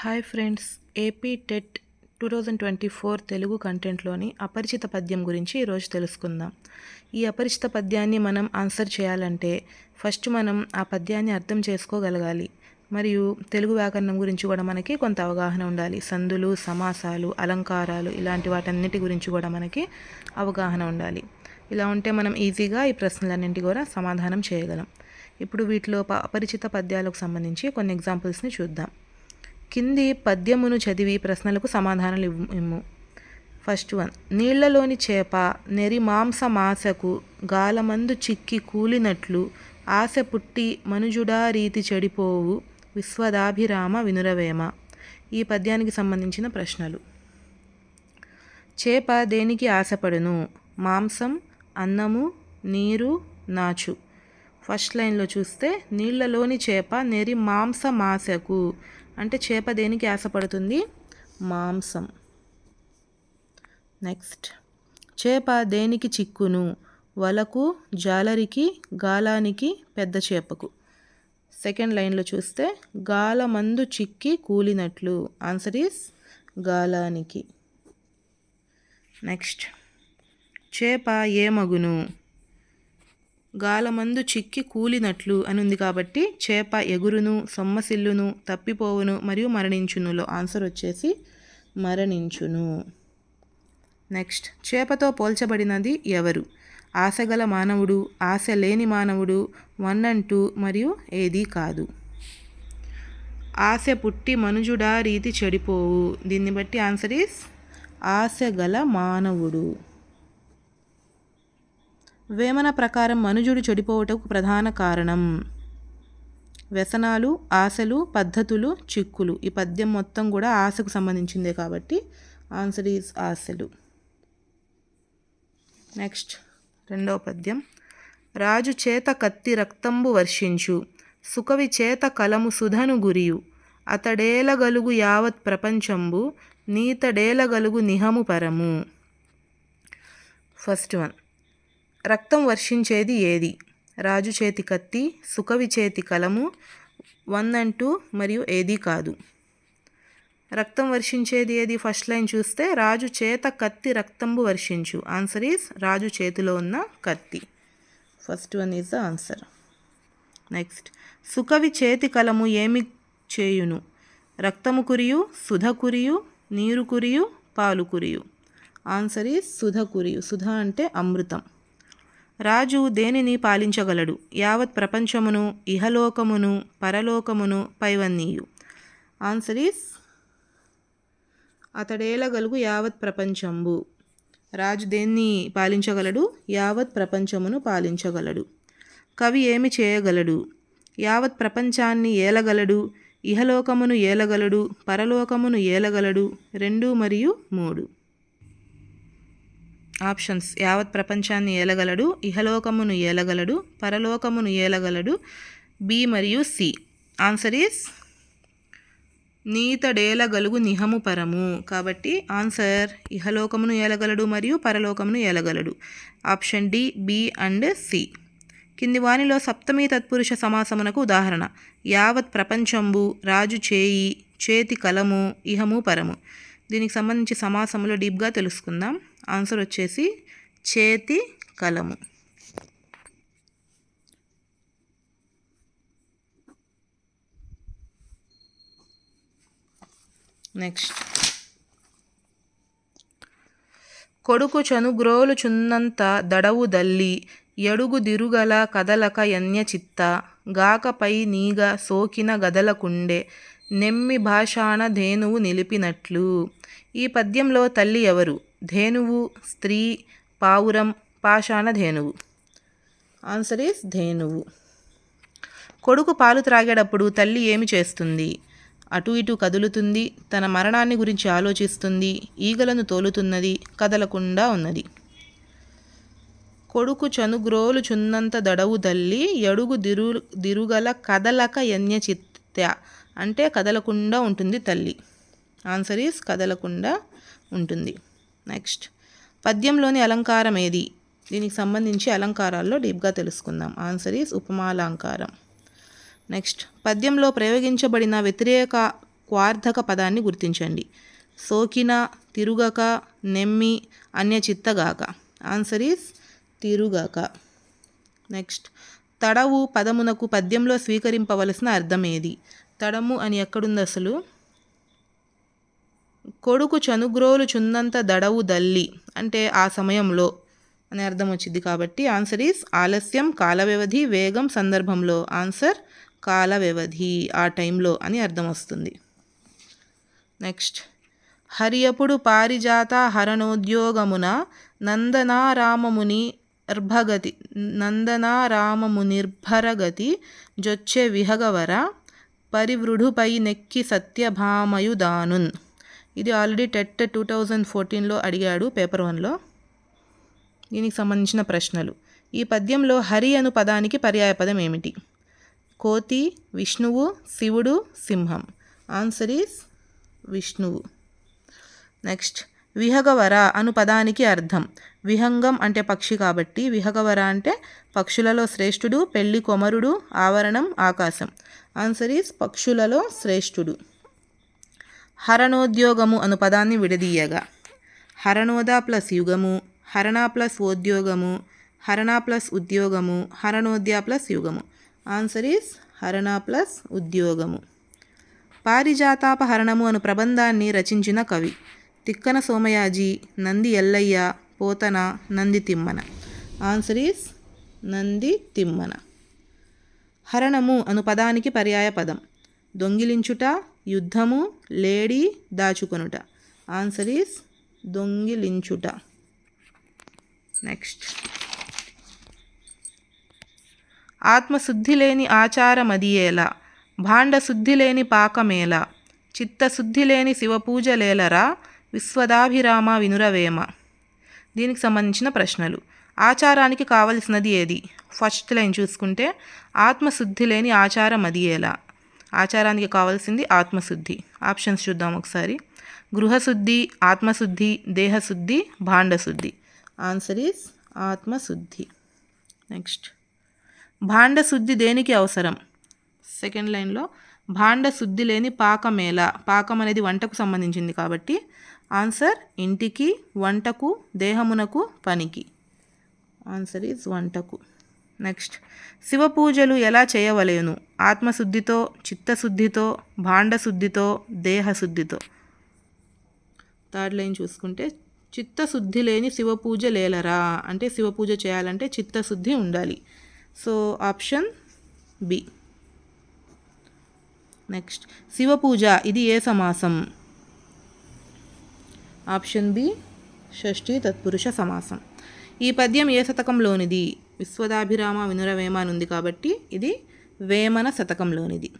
Hi friends AP TET two thousand twenty four Telugu కంటెంట్లోని అపరిచిత పద్యం గురించి ఈరోజు తెలుసుకుందాం. ఈ అపరిచిత పద్యాన్ని మనం ఆన్సర్ చేయాలంటే ఫస్ట్ మనం ఆ పద్యాన్ని అర్థం చేసుకోగలగాలి. మరియు తెలుగు వ్యాకరణం గురించి కూడా మనకి కొంత అవగాహన ఉండాలి. సందులు సమాసాలు అలంకారాలు ఇలాంటి వాటన్నిటి గురించి కూడా మనకి అవగాహన ఉండాలి. ఇలా ఉంటే మనం ఈజీగా ఈ ప్రశ్నలన్నింటి కూడా సమాధానం చేయగలం. ఇప్పుడు వీటిలో ప- అపరిచిత పద్యాలకు సంబంధించి కొన్ని ఎగ్జాంపుల్స్ని చూద్దాం. కింది పద్యమును చదివి ప్రశ్నలకు సమాధానాలు ఇవ్వు ఫస్ట్ వన్ నీళ్ళలోని చేప నెరి మాంసమాసకు గాలమందు చిక్కి కూలినట్లు ఆశ పుట్టి మనుజుడా రీతి చెడిపోవు విశ్వదాభిరామ వినురవేమ. ఈ పద్యానికి సంబంధించిన ప్రశ్నలు. చేప దేనికి ఆశపడును? మాంసం అన్నము నీరు నాచు. ఫస్ట్ లైన్లో చూస్తే నీళ్ళలోని చేప నెరి మాంసమాసకు అంటే చేప దేనికి ఆశపడుతుంది? మాంసం. నెక్స్ట్. చేప దేనికి చిక్కును? వలకు జాలరికి గాలానికి పెద్ద చేపకు. సెకండ్ లైన్లో చూస్తే గాలమందు చిక్కి కూలినట్లు. ఆన్సర్ ఈస్ గాలానికి. నెక్స్ట్. చేప ఏమగును గాలమందు చిక్కి కూలినట్లు అని ఉంది కాబట్టి చేప ఎగురును సొమ్మసిల్లును తప్పిపోవును మరియు మరణించునులో ఆన్సర్ వచ్చేసి మరణించును. నెక్స్ట్ చేపతో పోల్చబడినది ఎవరు? ఆశగల మానవుడు ఆశ లేని మానవుడు వన్ అండ్ టూ మరియు ఏదీ కాదు. ఆశ పుట్టి మనుజుడా రీతి చెడిపోవు. దీన్ని బట్టి ఆన్సర్ ఈస్ ఆశ గల మానవుడు. వేమన ప్రకారం మనుజుడు చెడిపోవటకు ప్రధాన కారణం. వ్యసనాలు ఆశలు పద్ధతులు చిక్కులు. ఈ పద్యం మొత్తం కూడా ఆశకు సంబంధించిందే కాబట్టి ఆన్సర్ ఈజ్ ఆశలు. నెక్స్ట్ రెండవ పద్యం. రాజు చేత కత్తి రక్తంబు వర్షించు సుకవి చేత కలము సుధను గురియు. అతడేలగలుగు యావత్ ప్రపంచంబు నీతడేలగలుగు నిహము పరము. First one. రక్తం వర్షించేది ఏది? రాజు చేతి కత్తి సుకవి చేతి కలము వన్ మరియు ఏది కాదు. రక్తం వర్షించేది ఏది? ఫస్ట్ లైన్ చూస్తే రాజు చేత కత్తి రక్తంబు వర్షించు. ఆన్సర్ ఈజ్ రాజు చేతిలో ఉన్న కత్తి. First one is the answer. Next. సుకవి చేతి కలము ఏమి చేయును? రక్తము కురియు సుధ కురియు నీరు కురియు పాలు కురియు. ఆన్సర్ ఈజ్ సుధ కురియు. సుధ అంటే అమృతం. రాజు దేనిని పాలించగలడు? యావత్ ప్రపంచమును ఇహలోకమును పరలోకమును పైవన్నీయు. ఆన్సర్ ఈస్ అతడేలగలుగు యావత్ ప్రపంచంబు. రాజు దేన్ని పాలించగలడు? యావత్ ప్రపంచమును పాలించగలడు. కవి ఏమి చేయగలడు? యావత్ ప్రపంచాన్ని ఏలగలడు? ఇహలోకమును ఏలగలడు? పరలోకమును ఏలగలడు? రెండు మరియు మూడు. ఆప్షన్స్. యావత్ ప్రపంచాన్ని ఏలగలడు ఇహలోకమును ఏలగలడు పరలోకమును ఏలగలడు బి మరియు సి. ఆన్సర్ ఈస్ నీతడేలగలుగు నిహము పరము. కాబట్టి ఆన్సర్ ఇహలోకమును ఏలగలడు మరియు పరలోకమును ఏలగలడు. Option D B and C. కింది వానిలో సప్తమి తత్పురుష సమాసమునకు ఉదాహరణ. యావత్ ప్రపంచంబు రాజు చేయి చేతి కలము ఇహము పరము. దీనికి సంబంధించి సమాసములు డీప్గా తెలుసుకుందాం. ఆన్సర్ వచ్చేసి చేతి కలము. నెక్స్ట్. కొడుకు చనుగ్రోలు చున్నంత దడవు దల్లి ఎడుగు దిరుగల కదలక యన్య చిత్త గాకపై నీగ సోకిన గదలకుండే నెమ్మి భాషాణ ధేనువు నిలిపినట్లు. ఈ పద్యంలో తల్లి ఎవరు? ధేనువు స్త్రీ పావురం పాషాణ ధేనువు. Answer is ధేనువు. కొడుకు పాలు త్రాగేటప్పుడు తల్లి ఏమి చేస్తుంది? అటు ఇటు కదులుతుంది తన మరణాన్ని గురించి ఆలోచిస్తుంది ఈగలను తోలుతున్నది కదలకుండా ఉన్నది. కొడుకు చనుగ్రోలు చున్నంత దడవు దల్లి ఎడుగు దిరు దిరుగల కదలక యన్యచిత్త అంటే కదలకుండా ఉంటుంది తల్లి. ఆన్సర్ ఈస్ కదలకుండా ఉంటుంది. నెక్స్ట్ పద్యంలోని అలంకారం ఏది? దీనికి సంబంధించి అలంకారాల్లో డీప్గా తెలుసుకుందాం. Answer is ఉపమాలంకారం. నెక్స్ట్ పద్యంలో ప్రయోగించబడిన వ్యతిరేక క్వార్థక పదాన్ని గుర్తించండి. సోకిన తిరుగక నెమ్మి అన్యచిత్తగాక. ఆన్సర్ ఈస్ తిరుగక. నెక్స్ట్ తడవు పదమునకు పద్యంలో స్వీకరింపవలసిన అర్థం ఏది? తడము అని ఎక్కడుంది అసలు కొడుకు చనుగ్రోలు చుందంత దడవు దల్లి. అంటే ఆ సమయంలో అనే అర్థం వచ్చింది కాబట్టి ఆన్సర్ ఈస్ ఆలస్యం కాల వ్యవధి వేగం సందర్భంలో. ఆన్సర్ కాల వ్యవధి ఆ టైంలో అని అర్థం వస్తుంది నెక్స్ట్. హరియపుడు పారిజాత హరణోద్యోగమున నందనారామముని నిర్భగతి నందనారామము నిర్భరగతి జొచ్చే విహగవర పరివృఢుపై నెక్కి సత్యభామయుదానున్. ఇది ఆల్రెడీ టెట్ టూ థౌజండ్ ఫోర్టీన్లో అడిగాడు పేపర్ వన్లో. దీనికి సంబంధించిన ప్రశ్నలు. ఈ పద్యంలో హరి అను పదానికి పర్యాయపదం ఏమిటి? కోతి విష్ణువు శివుడు సింహం. ఆన్సర్ ఈస్ విష్ణువు. నెక్స్ట్ విహగవర అను పదానికి అర్థం. విహంగం అంటే పక్షి కాబట్టి విహగవర అంటే పక్షులలో శ్రేష్ఠుడు పెళ్ళి కొమరుడు ఆవరణం ఆకాశం. ఆన్సర్ ఈస్ పక్షులలో శ్రేష్ఠుడు. హరణోద్యోగము అను పదాన్ని విడదీయగా. హరణోద ప్లస్ యుగము హరణ ప్లస్ ఉద్యోగము హరణ ప్లస్ ఉద్యోగము హరణోద్య ప్లస్ యుగము. ఆన్సర్ ఈస్ హరణ ప్లస్ ఉద్యోగము. పారిజాతాపహరణము అను ప్రబంధాన్ని రచించిన కవి. Tikkana Somayaji Nandi Ellaiah Pothana Nandi Timmana. Answer is Nandi Thimmana. హరణము అను పదానికి పర్యాయ పదం. దొంగిలించుట యుద్ధము లేడీ దాచుకొనుట. ఆన్సర్ ఈస్ దొంగిలించుట. నెక్స్ట్ ఆత్మశుద్ధి లేని ఆచారమదియేలా భాండశుద్ధి లేని పాకమేల? చిత్తశుద్ధి లేని శివపూజలేలరా విశ్వదాభిరామ వినురవేమ. దీనికి సంబంధించిన ప్రశ్నలు. ఆచారానికి కావలసినది ఏది? ఫస్ట్ లైన్ చూసుకుంటే ఆత్మశుద్ధి లేని ఆచారం అది ఎలా? ఆచారానికి కావాల్సింది ఆత్మశుద్ధి. ఆప్షన్స్ చూద్దాం ఒకసారి. గృహశుద్ధి ఆత్మశుద్ధి దేహశుద్ధి భాండశుద్ధి. ఆన్సర్ ఈస్ ఆత్మశుద్ధి. నెక్స్ట్. భాండశుద్ధి దేనికి అవసరం? సెకండ్ లైన్లో భాండ శుద్ధి లేని పాకమేళ పాకం అనేది వంటకు సంబంధించింది కాబట్టి ఆన్సర్ ఇంటికి వంటకు దేహమునకు పనికి. ఆన్సర్ ఈజ్ వంటకు. నెక్స్ట్ శివ పూజలు ఎలా చేయవలేను? ఆత్మశుద్ధితో చిత్తశుద్ధితో భాండశుద్ధితో దేహశుద్ధితో. థర్డ్ లైన్ చూసుకుంటే చిత్తశుద్ధి లేని శివ పూజ లేలరా? అంటే శివ పూజ చేయాలంటే చిత్తశుద్ధి ఉండాలి. So option B next Shiva పూజ ఇది ఏ సమాసం? ఆప్షన్ బి షష్ఠి తత్పురుష సమాసం. ఈ పద్యం ఏ శతకంలోనిది? విశ్వదాభిరామ వినురవేమ అని ఉంది కాబట్టి ఇది వేమన శతకంలోనిది.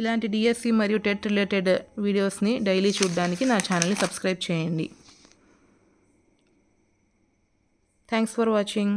ఇలాంటి డిఎస్సి మరియు టెట్ రిలేటెడ్ వీడియోస్ని డైలీ చూడడానికి నా ఛానల్ని సబ్స్క్రైబ్ చేయండి. Thanks for watching.